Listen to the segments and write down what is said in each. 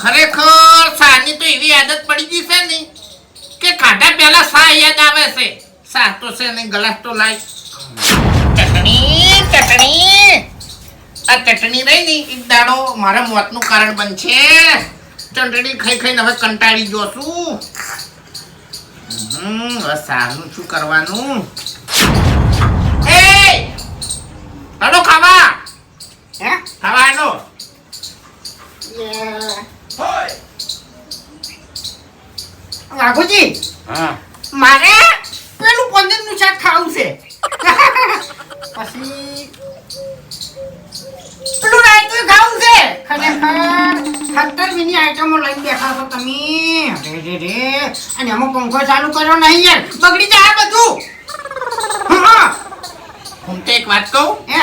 ખરેખર સાની તો એવી આદત પડી ગઈ છે ને કે ખાધા પહેલા સા યાદ આવે છે. સા તો છે ને ગલાસ તો લાય. ચટણી ચટણી. આ ચટણી રહી ને, એક દાડો મારા મોતનું કારણ બનશે. ચટણી ખાઈ ખાઈને હવે કંટાળી ગયો છું. હમ સારું શું કરવાનું? એ, હાલો ખાવા. હાલો વાઘુજી હા. મારે પેલું પનીરનું શાક ખાવું છે. પછી પેલું રાયતું ખાવું છે. ખરેખર સત્તર મિની આઈટમો લઈને બેઠા છો તમે. રે રે રે અને અમુક પંખો ચાલુ કર્યો નહીં યાર. બગડી જાય બધું. હું તો એક વાત કહું. હે?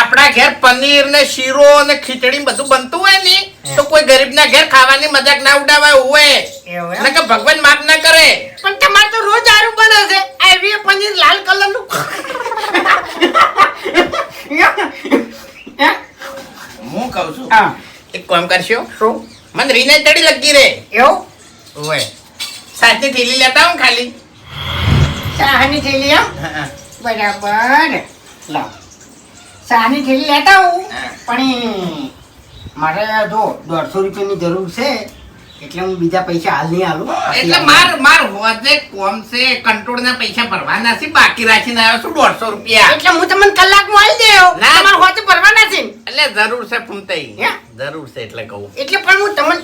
આપણા ઘેર પનીર ને શીરો ને ખીચડી બધું બનતું હોય ને તો કોઈ ગરીબના ઘેર ખાવાની મજાક ના ઉડાવાય હોય. એવું કે ભગવાન માફ ના કરે. પણ તમારે તો રોજ આરું બને છે. આવી પનીર લાલ કલરનું હું કહું છું હા. એક કામ કરશો? શું? મને રીને ચડી લગી રે. એવું? ઓય. સાચી થેલી લેતા હું ખાલી. ચાની થેલી બરાબર. લાવ. ચાની થેલી લેતા હું. પણ મારે જો દોઢસો રૂપિયાની જરૂર છે એટલે હું બીજા પૈસા હાલ નહીં હાલું એટલે માર માર હોજે કોમ છે કંટ્રોલ ના પૈસા ભરવાના છે બાકી રાખીને આવ્યો છું દોઢસો રૂપિયા. એટલે હું તમને કલાકમાં આવી દેયો. ના. તમારે હોજે ભરવાના છે એટલે જરૂર છે ફૂમતાઈ. હે? જરૂર છે એટલે કહું. એટલે પણ હું તમને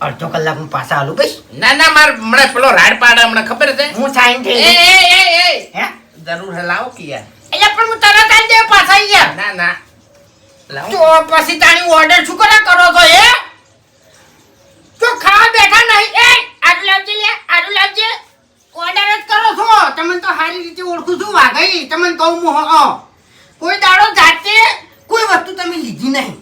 અડધો કલાક હું પાછા હાલું ભાઈ ના ના માર હમણાં પેલો રાડ પાડે હમણાં ખબર છે? હું સાઈન થઈ એ એ એ હે? જરૂર છે લાવો કે યાર એટલે પણ હું તરત આવી દે પાછા અહીંયા. ના ના. તો પછી તારી ઓર્ડર શું કરે કરો છો એ તો ખાવા બેઠા નહીં. એ આટલું લાવજે લે આટલું લાવજે. ઓર્ડર જ કરો છો. તમને તો સારી રીતે ઓળખું છું. વાઘઈ તમને કહું હું. કોઈ દાડો જાતે કોઈ વસ્તુ તમે લીધી નહીં.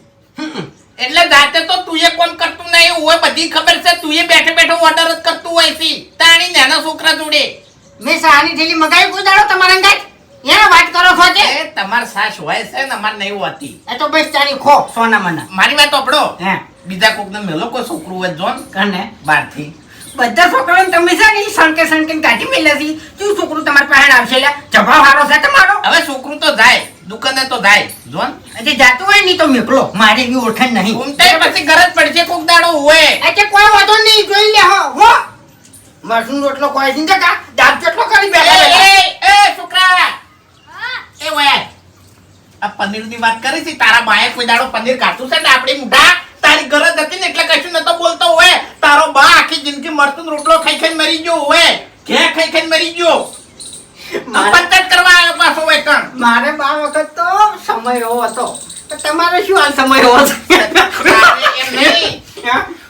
એટલે જાતે તો તું એ કોમ કરતું નહીં? હોય બધી ખબર છે. તું એ બેઠે બેઠો ઓર્ડર જ કરતું હોય છે. તાણી નાના છોકરા જોડે. મેં સાની થેલી મગાવી કોઈ દાડો તમારા અંગાત? એને વાત કરો છો તે એ તમાર સાસ હોય છે ને અમાર નહીં હોતી. એ તો બસ તારી ખો સોના મના મારી વાત આપડો હે. બીજા કોક ને મેલો કોઈ છોકરું હોય જોન? કને? બહારથી. બધા છોકરાઓને તમે છે ને સણકે સણકે કાઢી મેલ્યા છે. તું છોકરું તમારા પાસે આવશે જભાવ હારો છે તમારો. હવે છોકરું તો જાય દુકાને તો જાય જોન? એટલે જાતું હોય નહીં તો મેકલો. મારે એવી ઓળખાણ નહીં. ઘૂમતાય પછી ગરજ પડશે કોક દાડો હોય એટલે કોઈ વાંધો નહીં જોઈ લે હો હો. મરસું રોટલો કોઈ નહીં જગા દાબ ચોટલો કરી બેઠા એ છોકરા એ વયા આ પનીરની વાત કરી છે તારા બાએ કોઈ દાડો પનીર ખાતું છે ને આપણી મુઢા? તારી ગરજ હતી ને એટલે કશું નતો બોલતો હોય તારો બા આખી જિંદગી મરતું રોટલો ખાઈ ખાઈ મરી ગયો હોય ઘે ખાઈ ખાઈ મરી ગયો. પંચાયત કરવા આવ્યો પાછો હોય કણ મારે બા વખત તો સમય એવો હતો. તમારે શું હાલ સમય એવો તારે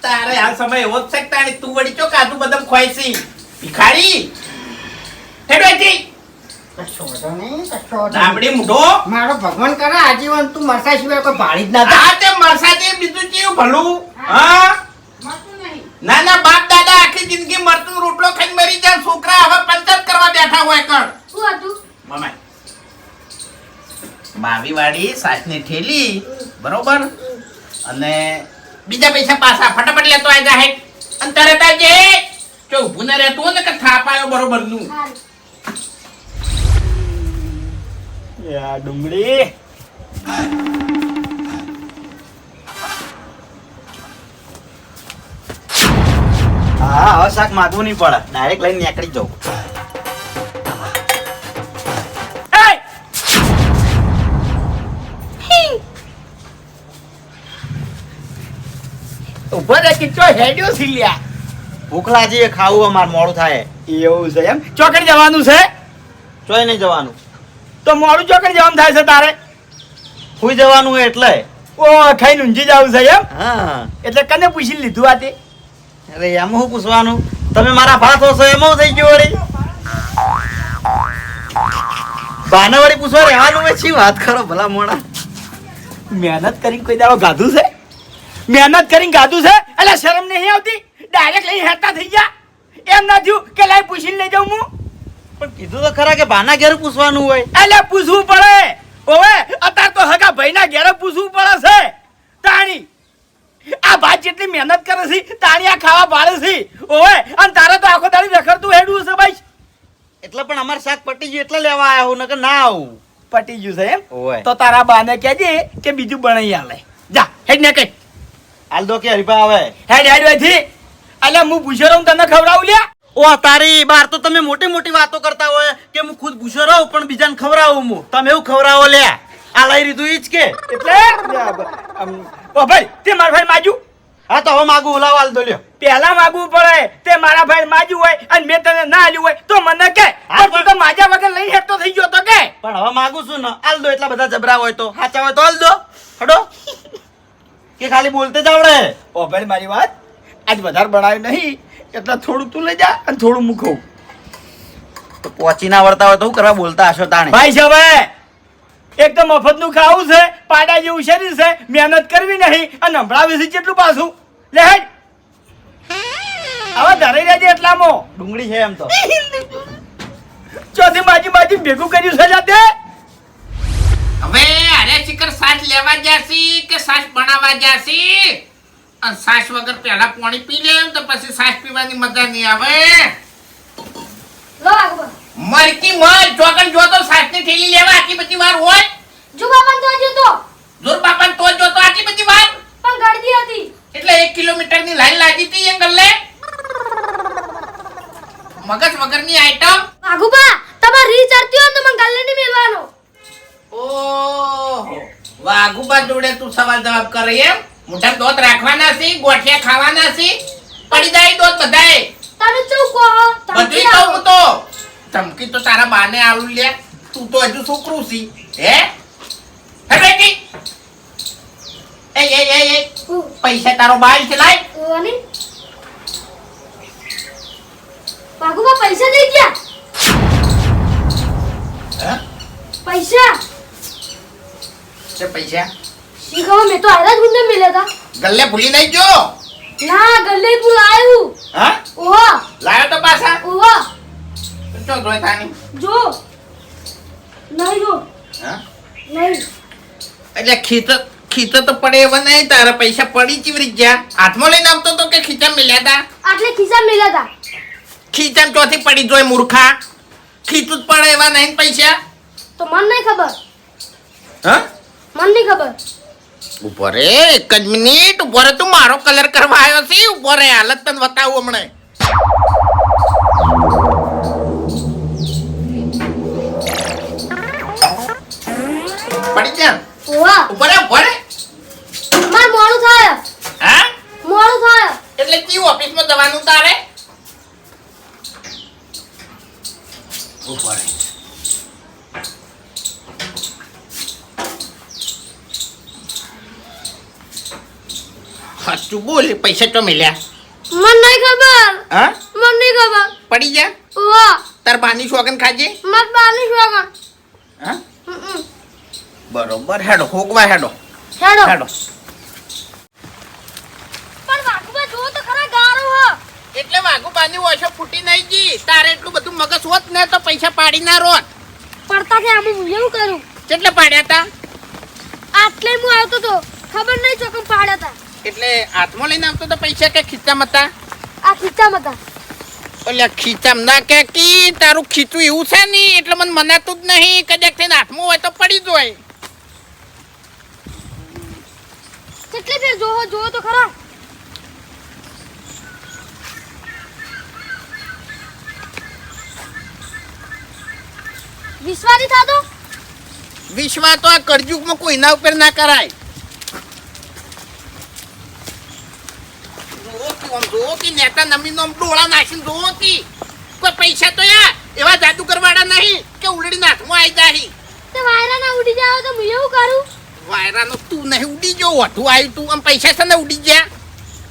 તારે આ સમય એવો જ છે કે તું વળી ચો કાજુ બદામ ખોય છે? ભિખારી? હેડો ડાબડી મૂઢો? મારો ભગવાન કરે આજીવન તું મરસા સિવાય કોઈ ભાળી જ ના થાય. આ તે બીજું કેવું ભલું? હા ના ના બાપ દાદા આખી જિંદગી મરતું રોટલો ખાઈને મરી જાય છોકરા હવે પંચાયત કરવા બેઠા હોય કણ. શું હતું? મમાઈ બાવી વાળી સાસની ઠેલી બરોબર? અને બીજા પૈસા પાછા ફટાફટ લેતો આવી જા હેડ અને તરત આજે જો ઊભું ન રહેતું હોય ને કે થાપ આવ્યો બરોબરનું યા ડુંગળી હા હવે શાક માગવું નહીં પડે. ડાયરેક્ટ લઈને નીકળી જાઉં. ઊભો રહે કે હેડ્યો સી લ્યા? ભૂખ લાગી ખાવું અમાર મોડું થાય. એવું છે એમ? ચોકડી જવાનું છે? ચોય નહીં જવાનું. તો મોડું ચોકડી જવાનું થાય છે તારે? સુઈ જવાનું એટલે. ઓ ખાઈને ઊંઝી જવું છે એમ? હા. એટલે કને પૂછી લીધું આ તે? અરે એમ હું પૂછવાનું? તમે મારા ભાત હશો હું થઈ ગયું વળી? બાને વળી પૂછવા રહેવાનું હોય વાત કરો ભલા મોડા? મહેનત કરીને કોઈ દાડો ગાધું છે? મહેનત કરીને ગાધું છે? એટલે શરમ નહીં આવતી? ડાયરેક્ટ લઈ હેતા થઈ ગયા? એમ ના થયું કે લાઈ પૂછીને લઈ જાઉં હું? પણ કીધું તો ખરા કે બાના ઘેર પૂછવાનું હોય. પૂછવું પડે. અત્યારે તો હગા ભાઈના ઘેર પૂછવું પડે તાણી આ ભાઈ જેટલી મહેનત કરે છે તાણી આ ખાવા પાડે છે. ઓવે અને તારે તો હેડવું છે ભાઈ. એટલે પણ અમારે શાક પટી ગયું એટલે લેવા આવ્યા હું નકર ના આવું. પટી ગયું છે એમ? તો તારા બાને કહેજે કે બીજું બનાવી આલે. જા હેડ ને કઈ હાલ દો કે હરીફા આવે. હેડ હેડ વેથી અલ્યા હું તને ખવડાવું લ્યા. ઓ તારી બાર તો તમે મોટી મોટી વાતો કરતા હોય કે હું ખુદ ભૂસો રહું પણ બીજાને ખવડાવું હું. તમે એવું ખવડાવો લે. આ લઈ રીધું ઈ જ કે. એટલે? ઓ ભાઈ તે મારા ભાઈ માજુ? હા તો હવે માગું ઓલા વાલ દોલ્યો પહેલા માગવું પડે તે મારા ભાઈ માજુ હોય અને મેં તને ના આલ્યું હોય તો મને કે. તું તો માજા વગર લઈ હેઠતો થઈ ગયો તો કે. પણ હવે માગું છું ને આલ દો એટલા બધા જબરા હોય તો. સાચા હોય તો આલ દો. હડો. કે ખાલી બોલતે જ આવડે. ઓ ભાઈ મારી વાત આજ વધારે બનાવ્યું નહીં. એટલે થોડું તું લઈ જા અને થોડું હું ખાઉં. તો પહોંચી ના વળતા હોય તો શું કરવા બોલતા હશો તાણે? ભાઈ છે હવે એક તો મફતનું ખાવું છે પાડા જેવું શરીર છે મહેનત કરવી નહીં અને સંભળાવી છે કેટલું પાછું. લે હેડ. હવે ધરાઈ રહેજે એટલામાં. ડુંગળી છે એમ તો. ચોથી બાજી બાજી ભેગું કર્યું છે જાતે? હવે અરે શિખર સાસ લેવા જાસી કે સાસ બનાવવા જાસી સાસ વગર પેલા પાણી પી લે તો પછી સાસ પીવાની મજા નહીં આવે. મરકી મર જોગન જો તો સાસની થેલી લેવા આટલી બધી વાર હોય. જો બાપા તો હજુ તો. જોર બાપા તો જો તો આટલી બધી વાર. પણ ગળદી હતી. એટલે એક કિલોમીટરની લાઈન લાગી હતી એ ગલ્લે. મગજ વગરની આઈટમ વાઘુબા તમાર રીચાર્જ થયો તો મને ગલ્લે ની મેલવાનો. ઓહો. વાઘુબા જોડે તું સવાલ જવાબ કરે એમ. મોઢા દોત રાખવાના છે ગોઠિયા ખાવાના છે પડી જાય દોત બધાય. તમે ચૌ કહો બધું કહું તો. ધમકી તો તારા બાને આલુ લે. તું તો હજુ છોકરું છી. હે? હે બેટી? એ એ એ એ પૈસા તારો બાલ છે લાય. ઓની આગુબા પૈસા દે ગયા હે? પૈસા. છે પૈસા? શી ખબર મેં તો આયરા જ ગુંડે મેલ્યા હતા ગલ્લે ભૂલી નહીં જો ના ગલ્લે ભૂલ આવ્યું હા? ઓહો. લાયો તો પાછા. ઓહો. ચો ગોય થાની? જો. નહીં જો. હા? નહીં. એટલે ખીચ ખીચ તો પડે એવા નહીં તારા પૈસા પડી ચીવરી ગયા. હાથમાં લઈને આવતો તો કે ખીચા મિલ્યા હતા આટલે ખીચા મેલ્યા હતા ખીચામ ચોથી પડી જોય મૂર્ખા. ખીચું જ પડે એવા નહીં પૈસા. તો મન નહીં ખબર. હા? મન નહીં ખબર. ઊભો એક જ મિનિટ, ઊભો રે, તું મારો કલર કરવા આવ્યો છે ઊભો રે, હાલત તને બતાવું હમણે. પૈસા તો મળ્યા મન નહીં ખબર. હા? મને નહીં ખબર. પડી જા વા તાર બાની શોગન ખાજે? મત બાની શોગન હા? બરોબર હેડો હોગવા હેડો. હેડો. હેડો. પણ વાઘુબા જો તો ખરા ગારો હો. એટલે વાઘુ બાની ઓછો ફૂટી નહીં જી તારે એટલું બધું મગજ હોત ને તો પૈસા પાડી ના રોત. પડતા કે આમ હું એવું કરું? કેટલે પાડ્યા તા? આટલે હું આવતો તો ખબર નહીં ચોકમ પાડ્યા હતા એટલે હાથમાં લઈને આવતો તો પૈસા કે ખીચામાં હતા? આ ખીચામાં હતા. એટલે ખીચામ. ના કે કી તારું ખીચું એવું છે ની એટલે મને મનાતું જ નહીં. કદાચ થઈને હાથમાં હોય તો પડી જાય કેટલી ફેર જોવો જોવો તો ખરા. વિશ્વાસી થાતો? વિશ્વાસ તો આ કરજુગમાં કોઈના ઉપર ના કરાય જોવો કી આમ જોવો કી નેતા નમીનો આમ ડોળા નાખીને જોવો કી કોઈ પૈસા તો યાર એવા જાદુગર વાળા નહીં કે ઉલડીને હાથમાં આવી જાય તે વાયરા ના ઉડી જાવ તો હું એવું કરું? વાયરાનો તું નહીં ઉડી ગયો વઠું આવ્યું તું. આમ પૈસા છે ને ઉડી ગયા.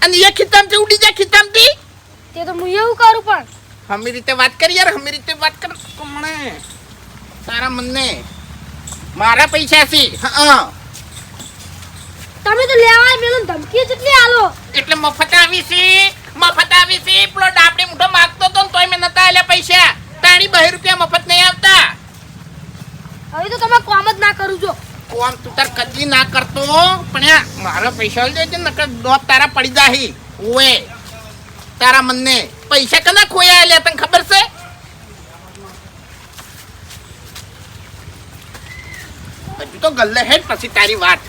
અને એ ખિતામથી ઉડી જાય ખિતામથી તે તો હું એવું કરું પણ. હમી રીતે વાત કરી યાર હમી રીતે વાત કર. કમણે? તારા મનને. મારા પૈસા હા. તમે તો લેવાય મેલું ધમકી જેટલી આલો. એટલે મફત આવી છે મફત આવી છે. પેલો ડાબડી મુઠો માગતો તો તોય મેં નતા આલ્યા પૈસા. તારી બહી રૂપિયા મફત નહીં આવતા. હવે તો તમે કોમ જ ના કરું છો કોમ તું તાર કદી ના કરતો પણ મારા પૈસા લઈ દેજે નકર દોત તારા પડી જાહી. ઓએ તારા મનને. પૈસા કના ખોયા લે તને ખબર છે? હજુ તો ગલ્લે હે પછી તારી વાત.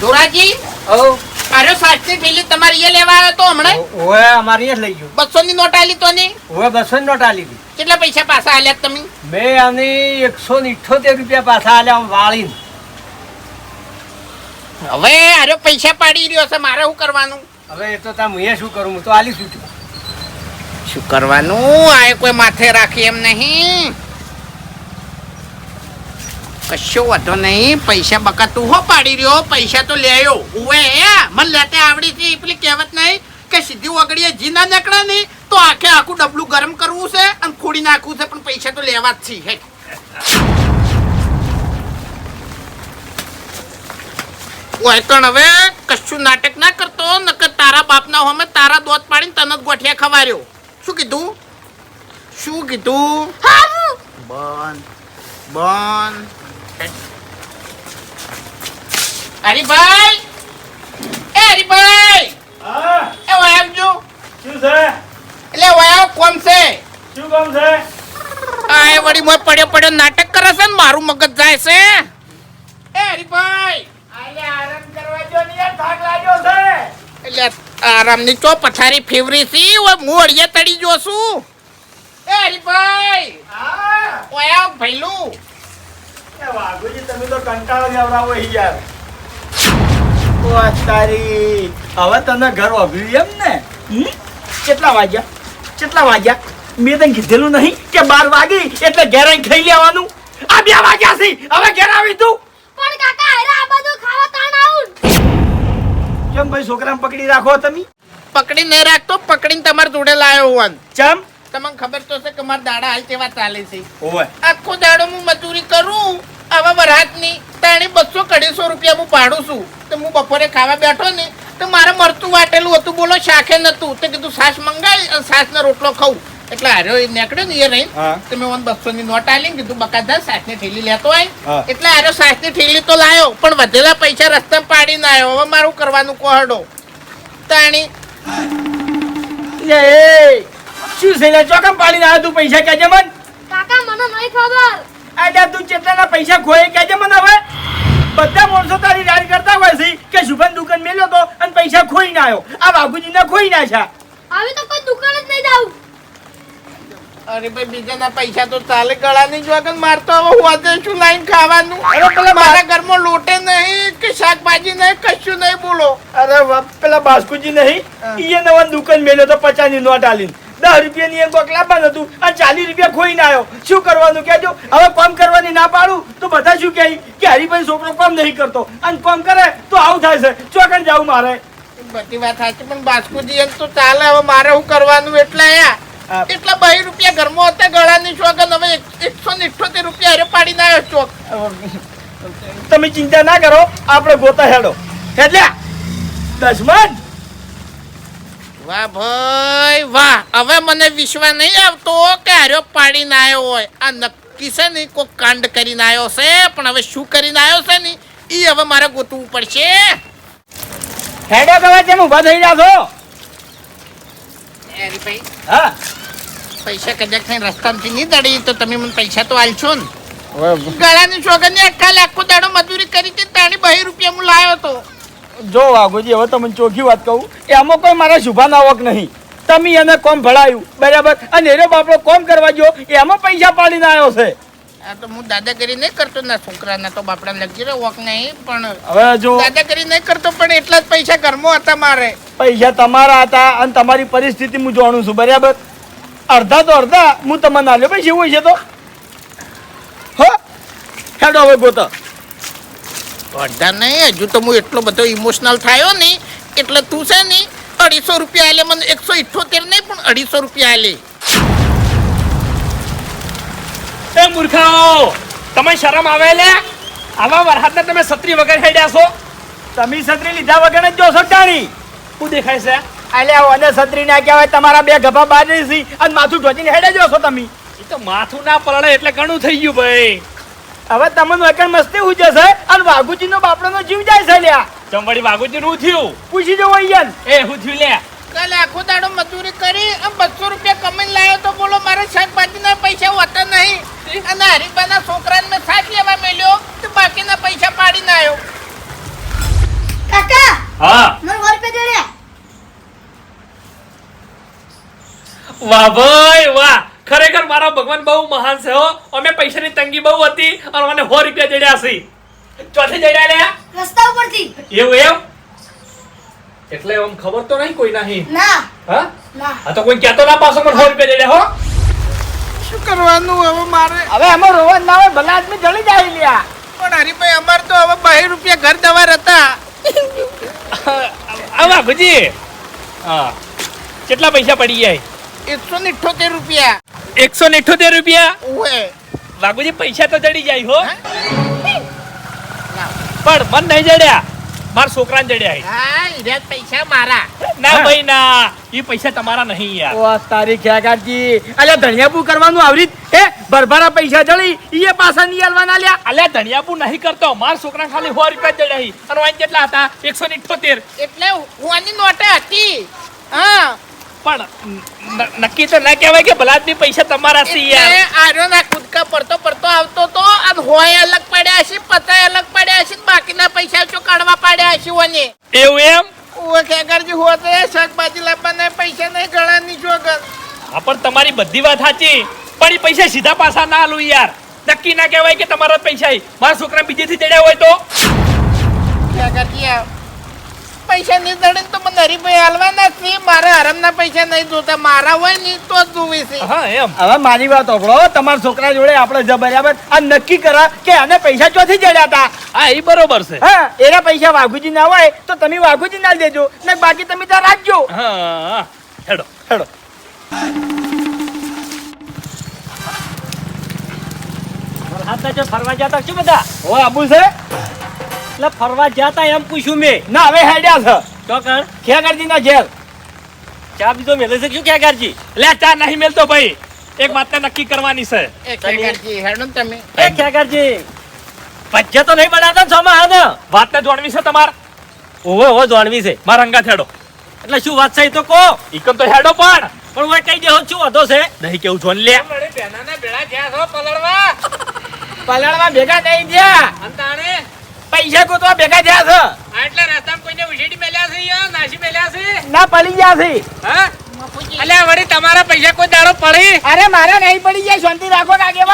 ધોરાજી? ઓ અરે સાચી પેલી તમારી એ લેવા આવ્યો તો હમણાં? ઓએ અમારી જ લઈ ગયો. બસો ની નોટ આલી તો ની ઓએ બસો નોટ આલી હતી. કેટલા પૈસા પાછા આલ્યા તમે? મેં આની એકસો ને ઇઠ્ઠોતેર રૂપિયા પાછા આલ્યા વાળીને. હવે અરે પૈસા પાડી રહ્યો છે મારે શું કરવાનું? હવે એ તો તા હું શું કરું? હું તો આલી છું શું કરવાનું? આ કોઈ માથે રાખી એમ નહીં. કશો વાંધો નહીં પૈસા બકા તું હો પાડી રહ્યો પૈસા તો લેયો ઉવે મને લેતે આવડી છે પેલી કહેવત નહીં કે સીધી ઓગળીએ જીના ના નહીં તો આખે આખું ડબલું ગરમ કરવું છે અને ખોડી નાખવું છે પણ પૈસા તો લેવા જ છે ઓય પણ હવે કશું નાટક ના કરતો નકર તારા બાપના હોમે તારા દોત પાડીને તને જ ગોઠિયા ખવાર્યો. શું કીધું? શું કીધું? બંધ બંધ. હરીભાઈ! એ હરીભાઈ! એ વાય આવજો. શું છે? એટલે વાય કોમ છે? શું કામ છે? આ એ વળી મોય પડ્યો પડ્યો નાટક કરે છે ને મારું મગજ જાય છે. એ હરીભાઈ! આલે આરામ કરવા જો ને યાર થાક લાગ્યો છે. એટલે આરામની ચો પથારી ફેવરી સી હું અડિયા તડી જો છું. એ હરિભાઈ! હા? ઓય એ વાઘુજી તમે તો કંટાળો જવડાવો યાર. તારી. હવે તને ઘર વાગ્યું એમ ને? કેટલા વાગ્યા? કેટલા વાગ્યા? મેં તને કીધેલું નહીં કે બાર વાગી એટલે ઘેર ખાઈ લેવાનું. આ બે વાગ્યા છે. હવે ઘેર આવી તું. પણ કાકા હેરા આ બધું ખાવા તાણ આવું. કેમ ભાઈ છોકરાને પકડી રાખો તમે? પકડી નહીં રાખતો પકડીને તમારા જોડે લાયો હોન ચમ? તમને ખબર તો છે કે મારા દાડા હાલ કેવા ચાલે છે. ઓવે. આખો દાડો હું મજૂરી કરું આવા વરાતની તાણે બસો અઢીસો રૂપિયા હું પાડું છું. તો હું બપોરે ખાવા બેઠો ને તો મારે મરતું વાટેલું હતું બોલો શાખે નતું. તો કીધું સાસ મંગાવી અને છાશનો રોટલો ખાઉં. એટલે હાર્યો એ નીકળ્યો ને એ રહી. તો મેં બસો ની નોટ આલી ને કીધું બકાદા ની થેલી લેતો આય. એટલે હાર્યો ની થેલી તો લાયો પણ વધેલા પૈસા રસ્તા પાડીને આવ્યો હવે મારું કરવાનું કોહડો. તાણી. એ શું છે લે? ચોકમ પાડીને આવ્યો તું પૈસા કેજે મન. કાકા મને નહીં ખબર. આજા તું કેટલાના પૈસા ખોય કેજે મન હવે. બધા માણસો તારી રાડ કરતા હોય છે કે શુભન દુકાન મેલ્યો તો અને પૈસા ખોઈ ના આવ્યો આ બાબુજીને ખોઈ નાખ્યા આવી તો કોઈ દુકાન જ નહીં જાવ અરે ભાઈ બીજાના પૈસા તો ચાલે ગળાની જ વગર મારતો હવે હોદે શું લાઈન ખાવાનું? અરે પેલા મારા ઘરમાં લોટે નહીં કે શાકભાજી નહીં કશું નહીં બોલો. અરે પેલા બાસ્કુજી નહીં? એ નવા દુકાન મેલ્યો તો પચાસની નોટ આલીને. દસ રૂપિયાની એક બોક લાવવાનું હતું. અને ચાલીસ રૂપિયા ખોઈને આવ્યો શું કરવાનું કહેજો? હવે કામ કરવાની ના પાડું તો બધા શું કહે? કે હરિભાઈ છોકરો કામ નહીં કરતો. અને કામ કરે તો આવું થાય છે. ચોકડ જાવું મારે. બધી વાત સાચી પણ બાસ્કુજી એમ તો ચાલે. હવે મારે શું કરવાનું? એટલે. એટલા બાઈ રૂપિયા ઘરમાં હતા ગળાની શોગન હવે એકસો ને રૂપિયા હારે પાડીને આવ્યો ચોક. તમે ચિંતા ના કરો. આપણે ગોતા હેડો. એટલે દસમન વાહ ભાઈ વાહ. હવે મને વિશ્વાસ નહીં આવતો કે હાર્યો પાડીને આવ્યો હોય. આ નક્કી છે ને કોઈ કાંડ કરીને આવ્યો છે પણ હવે શું કરીને આવ્યો છે ને એ હવે મારે ગોતવું પડશે. હેડો કવા તેમ ઊભા થઈ હા. પૈસા કદાચ કઈ રસ્તામાંથી નહીં દડી તો તમે મને પૈસા તો આલશો ને. ગળાની છોકરની આખા લાખો દાડો મજૂરી કરી હતી તાણી બહી રૂપિયા હું લાવ્યો તો. જો વાઘોજી હવે તમને ચોખ્ખી વાત કહું. એમાં કોઈ મારા શુભાન આવક નહીં. તમે એને કોમ ભળાયું બરાબર? અને એનો બાપડો કોમ કરવા ગયો એમાં પૈસા પાડીને આવ્યો છે. આ તો હું દાદાગીરી નહીં કરતો ના છોકરાના તો બાપડા લગી રહ્યો વોક નહીં પણ હવે જો દાદાગીરી નહીં કરતો પણ એટલા જ પૈસા ઘરમાં હતા મારે. પૈસા તમારા હતા અને તમારી પરિસ્થિતિ હું જાણું છું બરાબર? અડધા તો અડધા હું તમને આલ્યો ભાઈ જેવું છે તો. હો? હેડો હવે ગોતો. અડધા નહીં હજુ તો હું એટલો બધો ઇમોશનલ થયો ને એટલે તું છે ને અઢીસો રૂપિયા આલે મને એકસો ઇઠ્ઠોતેર નહીં પણ અઢીસો રૂપિયા આલે. એ મૂર્ખાઓ તમે શરમ આવે લે? આવા વરસાદને તમે છત્રી વગર હેડ્યા છો? તમે છત્રી લીધા વગર જ જોશો ટાણી શું દેખાય છે? અલ્યા ઓને છત્રી ના કહેવાય તમારા બે ગભા બાજરી છે અને માથું ઢોચીને હેડે જોશો તમે. એ તો માથું ના પલળે એટલે ઘણું થઈ ગયું ભાઈ. હવે તમને વકણ મસ્તી ઉજે છે અને વાઘુજી નો બાપડો નો જીવ જાય છે લ્યા. ચંબડી વાઘુજી નું થયું? પૂછી જવું અહીંયા એ હું થયું લ્યા? કાલે આખો દાડો મજૂરી કરી અને બસો રૂપિયા કમાઈને લાવ્યો તો બોલો મારે શાકભાજીના પૈસા હોતા નહીં. અને હરીફાના છોકરાને મેં સાથ લેવા મેલ્યો તો બાકીના પૈસા પાડીને આવ્યો. કાકા હા? મને વાર પે વાહ ભાઈ વાહ. ખરેખર મારા ભગવાન બહુ મહાન છે હો. અમે પૈસાની તંગી બહુ હતી અને મને સો રૂપિયા જડ્યા છે. ચોથી જડ્યા લ્યા રસ્તા ઉપરથી. એવું એવું એટલે આમ ખબર તો નહીં કોઈ નહીં. ના. હા? ના. આ તો કોઈ કહેતો ના પાછો મને સો રૂપિયા જડ્યા હો. શું કરવાનું હવે મારે? હવે એમાં રોવા ના હોય ભલા આદમી જળી જાય લ્યા. પણ હરીભાઈ અમાર તો હવે બાર રૂપિયા ઘર દવા હતા આવા ભજી. હા. કેટલા પૈસા પડી જાય? એકસો ને રૂપિયા. એકસો ને ઇઠ્ઠોતેર રૂપિયા? વાઘુજી પૈસા તો જડી જાય હો. પણ મન નહીં જડ્યા મારા છોકરાને જડ્યા હા પૈસા મારા. ના ભાઈ ના. એ પૈસા તમારા નહીં યાર. તારી ખેગારજી અલ્યા ધણિયાપુ કરવાનું આવરી હે ભરભરા પૈસા જડી એ પાછા નહીં આલવાના લ્યા. અલ્યા ધણિયાપુ નહીં કરતો. મારા છોકરા ખાલી સો રૂપિયા જડ્યા. અને વાંઈ કેટલા હતા? એકસો ને એટલે હું આની નોટે હતી. હા. પણ નક્કી તો ના કહેવાય કે ભલાદમી પૈસા તમારા છે યાર. આર્યો ના કૂદકા પડતો પડતો આવતો તો અને હોય અલગ પડ્યા છે પતાય અલગ પડ્યા છે બાકીના પૈસા શું કાઢવા પાડ્યા છે ઓને? એવું એમ? ઓવે ખેગારજી એ શાકભાજી લાવવાના પૈસા નહીં ગળાની જોગર. હા પણ તમારી બધી વાત સાચી. પણ એ પૈસા સીધા પાછા ના આલું યાર. નક્કી ના કહેવાય કે તમારા પૈસા. મારા છોકરા બીજેથી જડ્યા હોય તો? ખેગારજી આ પૈસા નહીં દડે તો મને હરીભાઈ હાલવાના છે. મારા હરામના પૈસા નહીં જોતા. મારા હોય ને તો જ જોવે છે. હા એમ. હવે મારી વાત ઓકળો તમારા છોકરા જોડે આપણે જ બરાબર. આ નક્કી કરા કે આને પૈસા ચોથી જડ્યા હતા હા એ બરોબર છે. હા એના પૈસા વાઘુજી ના હોય તો તમે વાઘુજી ના દેજો ને બાકી તમે ત્યાં રાખજો. હા. હેડો. હેડો. હાથના ફરવા જતા શું બધા? ઓ આબુ છે? એટલે ફરવા જતા એમ પૂછ્યું મેં. ના હવે હેડ્યા છે. ચોકર ખેગરજી ના જેલ. ચા બીજો મેલે છે શું ખેગરજી? લે ચા નહીં મેલતો ભાઈ. એક વાત તો નક્કી કરવાની છે. એ ખેગરજી હેડો ને તમે. એ તો નહીં બનાવતા ને સોમાં હા વાત ને જોડવી છે તમાર. ઓવે ઓવે જોડવી છે. મારા અંગા થેડો એટલે શું વાત છે તો કહો. ઈકમ તો હેડો પણ. પણ હું કઈ દેહો છું વધો છે? નહીં કેવું જોન લે. પલળમાં ભેગા થઈ ગયા પૈસા ગોતવા ભેગા થયા છે? ના પડી ગયા છે. અલ્યા વળી તમારા પૈસા કોઈ દાડો પડી? અરે મારે નહીં પડી જાય શાંતિ રાખો ને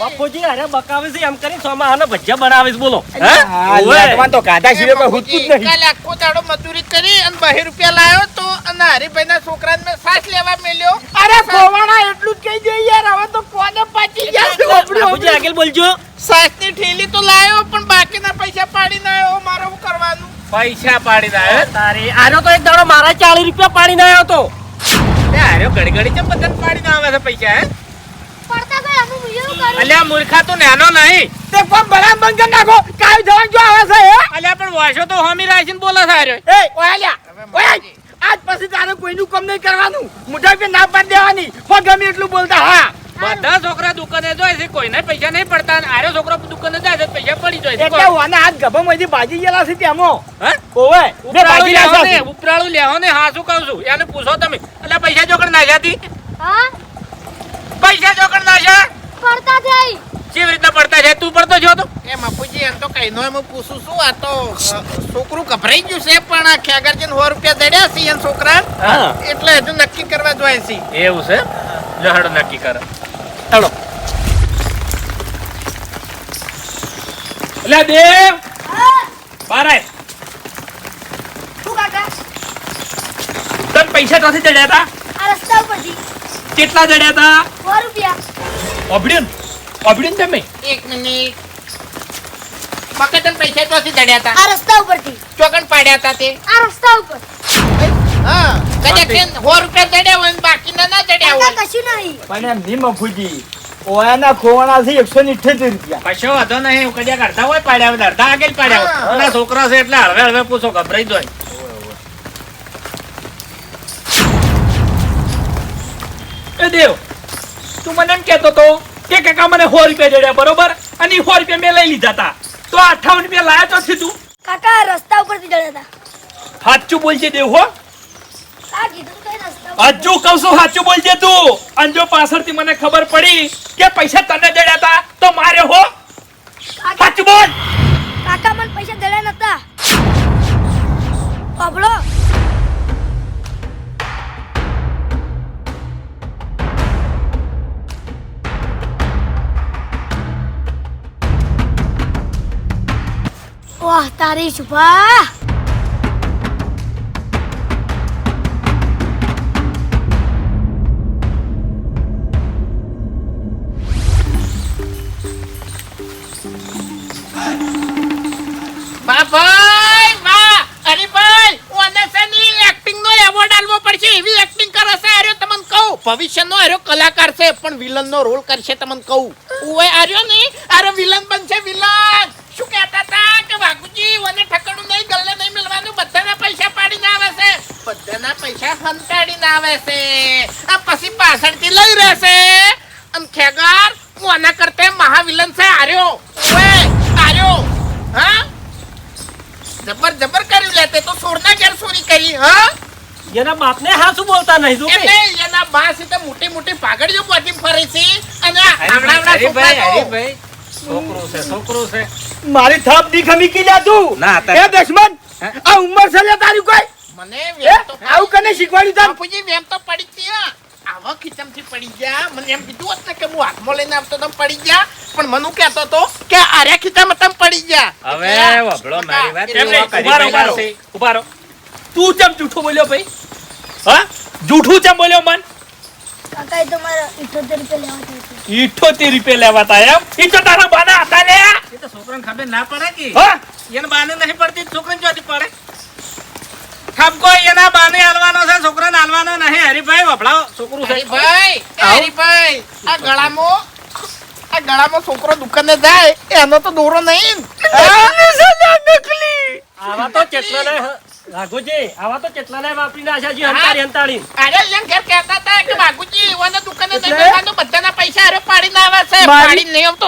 બાપુજી. અરે બકાવે છે એમ કરીને સોમાં હાને ભજ્જા બનાવીશ બોલો. હા. તો ગાધા સિવાય કોઈ હુજતું જ નહીં. કાલે આખો દાડો મજૂરી કરી અને બહે રૂપિયા લાયો તો અને હરીભાઈ ના છોકરાને મેં સાસ લેવા મેલ્યો. અરે કોવાણા એટલું જ કહી દે યાર હવે તો કોને પાછી ગયા બાપુજી આગળ બોલજો. સાસની ઠેલી તો લાયો પણ બાકીના પૈસા પાડી ના આવ્યો મારે શું કરવાનું? પૈસા પાડી ના તારે આનો તો એક દાડો મારા ચાલીસ રૂપિયા પાડી ના આવ્યો તો. આવ્યો ઘડી ઘડી ચમ બધાને પાડી આવે છે પૈસા હે? પડતા ગયો અમે બીજું કરું? અલ્યા મૂર્ખા તો નાનો નહીં. તે પણ બળા બંધ નાખો. કાઈ જવાન જો આવે છે હે? અલ્યા પણ વાસો તો હમી રાખીને બોલે છે હાર્યો એ ઓયા લ્યા આજ પછી તારે કોઈનું કામ નહીં કરવાનું. મુઠા પે ના પાડ દેવાની. હો ગમે એટલું બોલતા હા. બધા છોકરા દુકાને જાય છે કોઈને પૈસા નહીં પડતા આરે છોકરો દુકાને જાય છે પૈસા પડી જાય એટલે ઓના હાથ ગભામાંથી ભાજી ગયેલા છે તેમો. હે? ઓવે ઉપરાળું લેવો ને ઉપરાળું લેવો ને હા શું કહું છું? એને પૂછો તમે. એટલે પૈસા ચોકડ નાખ્યાતી હા? પૈસા ચોકડ નાખ્યા? પડતા થઈ કેવી રીતના પડતા છે તું પડતો છો તો. એ મફુજી એમ તો કઈ નો એમ પૂછું છું આ તો છોકરું ગભરાઈ ગયું છે પણ આ ખેગરજી સો રૂપિયા દડ્યા છે એમ છોકરા. એટલે હજુ નક્કી કરવા જોઈએ છે. એવું છે? જો નક્કી કરે. હેડો લે દેવ બારાય. તન શું કાકા તને પૈસા ત્યાંથી ચડ્યા હતા? આ રસ્તા ઉપરથી કેટલા ચડ્યા હતા? સો રૂપિયા ઓબડિયન ઓબડિયન તમે? એક મિનિટ. મકે તન પૈસા ચોથી ચડ્યા હતા? આ રસ્તા ઉપરથી. ચોકન પાડ્યા હતા તે? આ રસ્તા ઉપર. હા. કદાચ તે રૂપિયા દડ્યા હોય બાકીના ના કાકા હોય. કશું નહીં. પણ એમ ઓયાના ખોવાણા છે એકસો ને ઇઠ્ઠોતેર રૂપિયા. કશો વાંધો નહીં કડિયા કાઢતા હોય પાડ્યા હોય અડધા આગળ પાડ્યા હોય. છોકરા છે એટલે હળવે હળવે પૂછો ગભરાઈ જાય. એ દેવ તું મને એમ કહેતો તો કે કાકા મને સો રૂપિયા જડ્યા બરોબર? અને સો રૂપિયા મેં લઈ લીધા હતા તો અઠાવન રૂપિયા લાયા છે તું? કાકા રસ્તા ઉપરથી ચડ્યા હતા સાચું બોલશે દેવ હો. હજુ કઉ છું સાચું બોલજે તું. અને પાછળથી મને ખબર પડી કે પૈસા તને દડ્યા હતા તો મારે હો. સાચું બોલ. કાકા મને પૈસા દડ્યા નતા. બાબળો વાહ તારી છુપા ભવિષ્યનો આર્યો કલાકાર છે, પણ વિલનનો રોલ કરશે તમને કહું. ઓય આર્યો ને? આરો વિલન બનશે વિલન. શું કહેતા હતા કે વાઘુજી, ઓને ઠકડું નહીં ગલ્લે નહીં મિલવાનું બધાના પૈસા પાડીને આવે છે. બધાના પૈસા હંતાડીને આવે છે. આ પછી પાછળથી લઈ રહેશે. અને ખેગાર, હું આના કરતે મહાવિલન છે, આર્યો. ઓય આર્યો. હા? જબર જબર કર્યું લે તે તો સોરના ઘેર ચોરી કરી, હા? એના બાપને હા શું બોલતા નહીં જો એટલે એના બા છે મોટી મોટી પાઘડીઓ પાટી ફરે છે અને આ આવડાવડા છોકરા તો છોકરું છે છોકરો છે. મારી થાપ દી ખમી કી જા તું. ના, એ દશમન આ ઉંમર છે લે તારી કોઈ? મને વેમ તો આવું કને શીખવાડ્યું તા પૂજી વેમ તો પડી ગયા. આવા ખીચમથી પડી ગયા. મને એમ કીધું હતું કે હું હાથમાં લઈને આવતો તો પડી ગયા. પણ મનુ કહેતો હતો કે આર્યા ખીચામાં તમે પડી ગયા. હવે વભળો મારી વાત ઉભારો ઉભારો. તું ચમ જૂઠું બોલ્યો ભાઈ? હા? જૂઠું ચમ બોલ્યો મન? કાકા એ તો મારા ઇઠોતેર રૂપિયા લેવા થાય છે. ઈઠોતેર રૂપિયા લેવાતા એમ? ઈ તો તારા બાના હતા લે એ તો છોકરાને ખબર ના પડે કે. હા? એને બાને નહીં પડતી છોકરાને ચોથી પડે? ઠપકો એના બાને હાલવાનો છે છોકરાને હાલવાનો નહીં. હરીભાઈ વફળાવો છોકરું હરીભાઈ હરીભાઈ આ ગળામાં આ ગળામાં છોકરો દુકાને જાય એનો તો દોરો નહીં. આવા તો કેટલા રાઘુજી આવા તો કેટલા ને વાપરી નાખ્યા છે હંતાળી હંતાળી. અરે એમ ઘેર કહેતા હતા કે બાગુજી ઓને દુકાને નહીં? બેસવાનું, બધાના પૈસા અરે પાડી ના આવે છે. મારી- પાડીને નહીં આવતો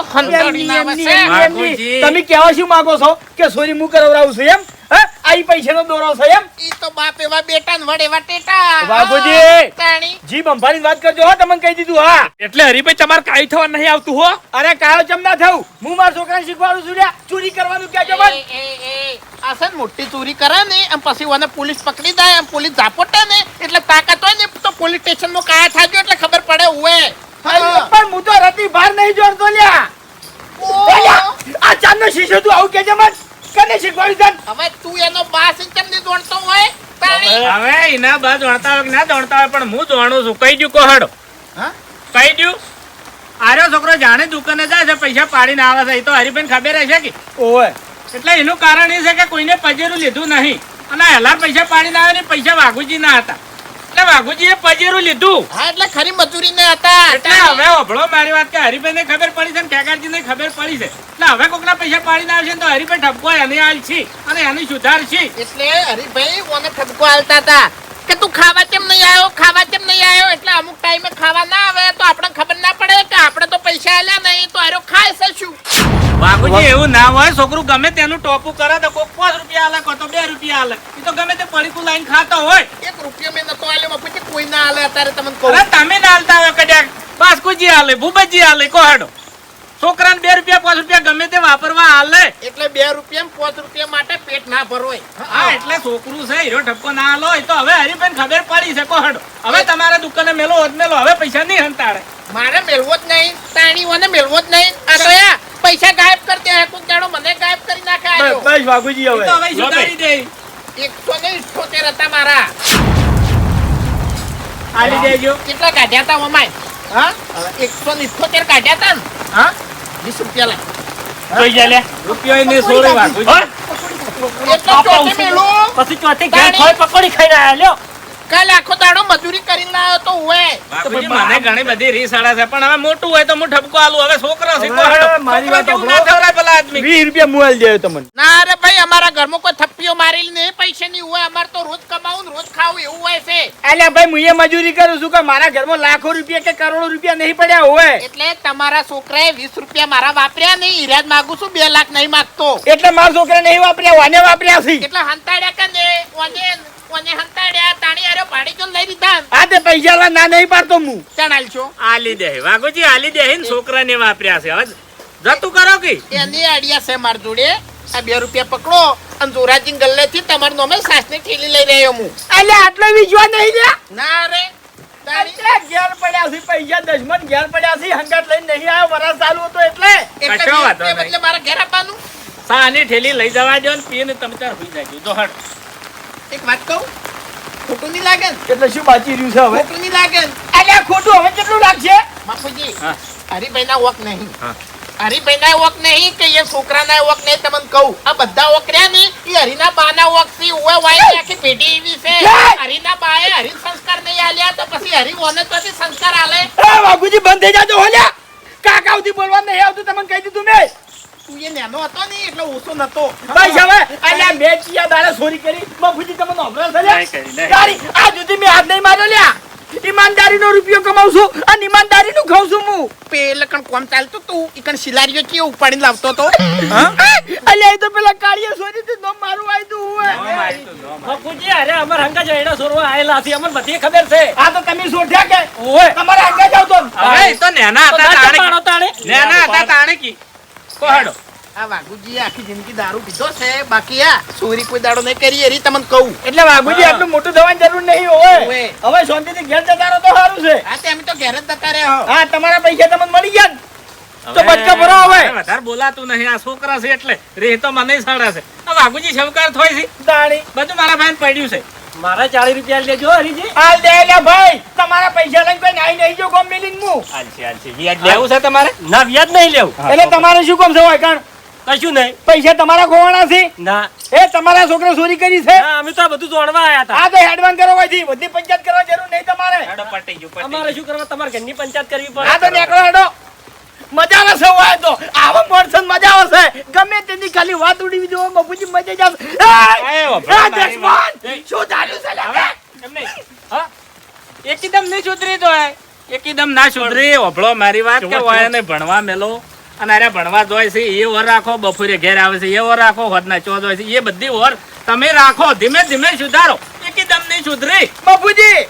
ના આવે છે. તમે કેવા શું માંગો છો? કે સોરી હું કરાવડાવું છું એમ? આઈ પૈસાનો દોરો છે એમ? ઈ તો બાપ એવા બેટા ને વડ એવા ટેટા બાપુજી. તાણી. જી બંભાની વાત કરજો હો તમને કહી દીધું હા. એટલે હરીભાઈ તમારે કાઈ થવા નહીં આવતું હો. અરે કાળો ચમ ના થયું? હું મારા છોકરાને શીખવાડું છું ચોરી કરવાનું કહેજો બસ. એ, એ, આ મોટી ચોરી કરે ને એમ પછી ઓને પોલીસ પકડી દે એમ પોલીસ ઝાપોટે ને એટલે તાકાત હોય ને તો પોલીસ સ્ટેશન નો કાયા થાક્યો એટલે ખબર પડે ઉવે. પણ હું તો રતી બહાર નહીં જોડતો લ્યા. આ ચાંદનો શીશો તું આવું કેજે મત કને શીખવાડી તને હવે તું એનો બાસ કેમ ને દોણતો હોય? હવે એના બા દોણતા હોય કે ના દોણતા હોય પણ હું દોણું છું. કહી દઉં કોહડો. હા? કહી દઉં આરો છોકરો જાણે દુકાને જાય છે પૈસા પાડીને આવે છે. એ તો હરીફેન ખબર રહેશે કે ઓય એટલે એનું કારણ એ છે કે કોઈને પજેરું લીધું નહીં. અને હેલાર પૈસા પાડીને આવે ને પૈસા વાઘુજી ના હતા. એટલે વાઘુજીએ પજેરું લીધું. હા એટલે ખરી મજૂરી ને હતા. એટલે હવે અભળો મારી વાત કે હરીભાઈ ને ખબર પડી છે ને કેકાજી ને ખબર પડી છે. એટલે હવે કોકના પૈસા પાડીને આવશે તો હરીભાઈ ઠપકો એને આલ છે અને એની સુધાર છે એટલે હરીભાઈ ઓને ઠપકો આલતા હતા. કે તું ખાવા કેમ નહીં આવ્યો? ખાવા કેમ નહીં આવ્યો? એટલે અમુક ટાઈમે ખાવા ના આવે તો આપણે ખબર ના પડે કે આપણે તો પૈસા આલ્યા નહીં તો આરો ખાય છે શું? વાઘુજી એવું ના હોય છોકરું ગમે તેનું ટોપું કરે તો કોક પાંચ રૂપિયા આલે તો બે રૂપિયા આલે. એ તો ગમે તે પડીકું લાઈન ખાતો હોય. એક રૂપિયો મેં નતો આલ્યો બાપુજી કોઈ ના આલે અત્યારે તમને કહું. તમે ના આલતા હોય કદાચ બાસ્કુજી આલે ભૂપતજી આલે કોહાડો છોકરાને બે રૂપિયા પાંચ રૂપિયા ગમે તે વાપરવા હાલે એટલે બે રૂપિયા પાંચ રૂપિયા માટે પેટ ના ભરવાય. હા એટલે છોકરું છે હીરો ઠપકો ના આલો એ તો હવે હરીફેન ખબર પડી છે કોહાડો હવે તમારા દુકાને મેલો હોત મેલો હવે પૈસા નહીં હંતાડે મારે મેળવો જ નહીં તાણીઓને મેળવો જ નહીં. અરે પૈસા ગાયબ કરતે હે કોક જાણો મને ગાયબ કરી નાખે આયો. બસ વાઘુજી એ હવે. તો હવે સુધારી દે. એકસો ને ઇઠ્ઠોતેર હતા મારા. આલી દેજો. કેટલા કાઢ્યા હતા ઓમાય? હા? એકસો ને ઇઠ્ઠોતેર કાઢ્યા હતા ને. હા? વીસ રૂપિયા લાય જોઈ જા લે રૂપિયો ને સોળે પછી ચોથી ઘેર પકોડી ખાઈને આયા લ્યો. કાલે આખો દાડો મજૂરી કરીને લાવ્યો હોય. બાપુજી, મને ઘણી બધી રીસ છે પણ હવે મોટું હોય તો હું ઠપકો આલું. હવે છોકરો છે મારી વાત ના થવરાય પેલા આદમી. વીસ રૂપિયા મોબાઈલ દે તમને. ના રે ભાઈ અમારા ઘરમાં કોઈ થપ્પીઓ મારેલી નહીં પૈસા નહીં હોય. અમારે તો રોજ કમાવું ને રોજ ખાવું એવું હોય છે. અલ્યા ભાઈ હું એ મજૂરી કરું છું કે મારા ઘરમાં લાખો રૂપિયા કે કરોડો રૂપિયા નહીં પડ્યા હોય. એટલે તમારા છોકરાએ વીસ રૂપિયા મારા વાપર્યા નહીં ઈરાજ માંગુ છું બે લાખ નહીં માંગતો. એટલે મારા છોકરા નહીં વાપર્યા વાને વાપર્યા છે? એટલે હંતાડ્યા કે ને ઓને ઓને હંતાડ્યા? તાણી આરો પાડી જો લઈ દીધા આ તે પૈસા ના નહીં પાડતો હું. ચણાલ છો આલી દે. વાઘુજી આલી દે ને છોકરાને વાપર્યા છે. હવે જતું કરો કે? એની આડિયા છે માર જોડે. આ બે રૂપિયા પકડો અને જોરાજી ગલ્લે થી તમાર નોમે સાસની ઠેલી લઈ રહ્યો હું. અલ્યા આટલો વિશ્વાસ નહીં લે ના રે. એટલે ઘેર પડ્યા છે પૈસા દસમન ઘેર પડ્યા છે હંગાત લઈને નહીં આવ્યો વરસ ચાલુ હતો એટલે. એટલે મારા ઘેર આપવાનું. સાની ઠેલી લઈ જવા દો ને પીને તમે ત્યાં સુઈ જાજો. તો હટ. એક વાત કહું? ખોટું નહીં લાગે ને? એટલે શું બાકી રહ્યું છે હવે? ખોટું નહીં લાગે ને? ખોટું હવે કેટલું લાગશે? બાપુજી હરિભાઈ ના વોક નહીં. હરિભાઈ ના વોક નહીં કે એ છોકરાના વોક નહીં? તમને કહું આ બધા વોક રહ્યા ને એ હરિના બાના વોકથી ઉવે વાય આખી પેઢી એવી છે. હરિના બા એ હરિ સંસ્કાર નહીં આલ્યા તો પછી હરિ વોને તો સંસ્કાર આલે. બાપુજી વાઘુજી બંધ થઈ જાજો હોલ્યા કાકા સુધી બોલવા નહીં આવતું તમને કહી દીધું મેં. તું એ નાનો હતો ને એટલે ઓછો નતો. બસ હવે અલ્યા બે ચિયા દાડા ચોરી કરી. બાપુજી તમને અભરાશ થયા નહીં કરી, નહીં. તારી આ સુધી મેં હાથ નહીં માર્યો લ્યા. ઈમાનદારીનો રૂપિયો કમાઉં છું અને ઈમાનદારીનું ખાઉં છું હું. પેલે કણ કોમ ચાલતું તું ઈકણ શિલારીઓ કેવું ઉપાડીને લાવતો તો? અલ્યા એ તો પેલા કાળિયા સોરી થી નોમ મારું આયતું નો મારી. અરે અમાર હંગા જઈડા સોરવા આયેલા છે અમને બધી ખબર છે. આ તો તમે સોઠ્યા કે ઓય. તમારે આગળ જાવ તો હવે તો નેના હતા ના તાણે ચપાણો તાણે. નેના હતા તાણે કી કોહડો આ વાઘુજી આખી જિંદગી દારૂ પીધો છે. બાકી આ ચોરી કોઈ દાડો નહીં કરી એરી તમને કહું. એટલે વાઘુજી આટલું મોટું થવાની જરૂર નહીં હોય. હવે શાંતિથી ઘેર જતા રહો તો સારું છે. હા તેમ તો ઘેર જ જતા રહ્યા હો. હા તમારા પૈસા તમને મળી ગયા ને? તો બચકા ભરો હવે. વધારે બોલાતું નહીં. આ છોકરા છે એટલે રે તો મને સડા છે. આ વાઘુજી શવકાર થોય છે. દાણી. બધું મારા ભાઈને પડ્યું છે. મારા ચાલીસ રૂપિયા લેજો હરીજી. હાલ દે લે ભાઈ. તમારા પૈસા લઈને કોઈ નાઈ નહીં જો ગોમ મિલિંગ મુ. હાલશે હાલશે. વ્યાજ લેવું છે તમારે? ના વ્યાજ નહીં લેવું. એટલે તમારે શું કામ છે વાયકણ કશું નહીં. પૈસા તમારા ખોવાના છે. ના. એ તમારા છોકરા ચોરી કરી છે. ના અમે તો આ બધું જોડવા આયા હતા. આ તો હેડવાન કરો હોયથી બધી પંચાયત કરવા જરૂર નહીં તમારે. હેડો પટી જો અમારે શું કરવા? તમારે ઘરની પંચાયત કરવી આ તો નેકળો હેડો. મજા આવશે હોય તો. આવા મોરસન મજા આવશે ગમે તેની ખાલી વાત ઉડી જો બાપુજી મજા જ એ, એ, વભરા એ, મારી જસવંત, વાત. શું ધાર્યું છે એમ નહીં. હા? એકદમ નહીં સુધરી તો એકદમ ના સુધરી. ઓભળો મારી વાત કે વાયાને ભણવા મેલો. અને અરે ભણવા જોય છે. એ ઓર રાખો બપોરે ઘેર આવે છે. એ વર રાખો હોદના ચોદ હોય છે. એ બધી ઓર તમે રાખો. ધીમે ધીમે સુધારો. એકદમ નહીં સુધરી. બાપુજી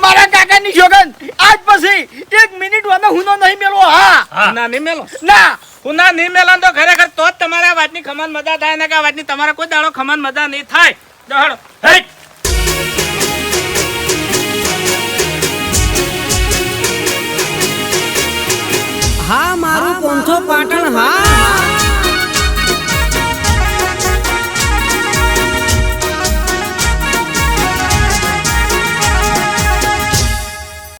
મારા કાકાની જોગન. આજ પછી એક મિનિટ વાને હુનો નહીં મેળવો હા? ના નહીં મેલો? ના. હુના નહીં મેલો તો ખરેખર તો જ તમારા વાતની ખમાન મજા થાય ને કે આ વાતની તમારે કોઈ દાડો ખમાન મજા નહીં થાય. દોડો હેટ. હા મારું પોંચો પાટણ હા